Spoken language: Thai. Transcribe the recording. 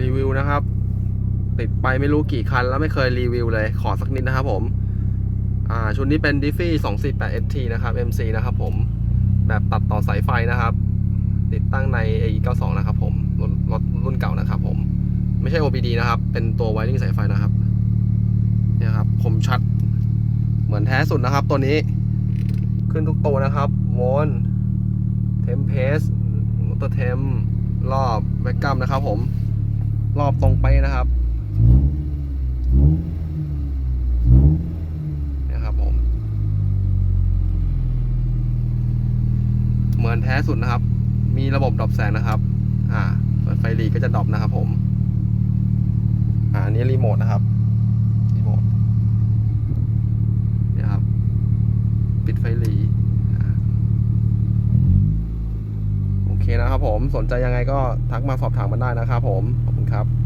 รีวิวนะครับ ติดไปไม่รู้กี่คันแล้วไม่เคยรีวิวเลย ขอสักนิดนะครับผม อ่า ชุดนี้เป็น d i f f y 248 ST นะครับ MC นะครับผม แบบตัดต่อสายไฟนะครับ ติดตั้งใน AE92 นะครับผม รถรถรุ่นเก่านะครับผม ไม่ใช่ OBD นะครับ เป็นตัว wiring สายไฟนะครับ เนี่ยครับ คมชัด เหมือนแท้สุดนะครับ ตัวนี้ ขึ้นทุกตัวนะครับโวลเทมเพสมอเตอร์เทมรอบแบ็กกัมนะครับผม อบตรงไปนะครับนะครับผม เหมือนแท้สุดนะครับ มีระบบดับแสงนะครับ อ่า เปิดไฟหลีก็จะดับนะครับผม อ่านนี้รีโมทนะครับ รีโมทเนี่ยครับ ปิดไฟหลีอ่าโอเค นะครับผมสนใจยังไงก็ทักมาสอบถามมาได้นะครับผม ขอบคุณครับ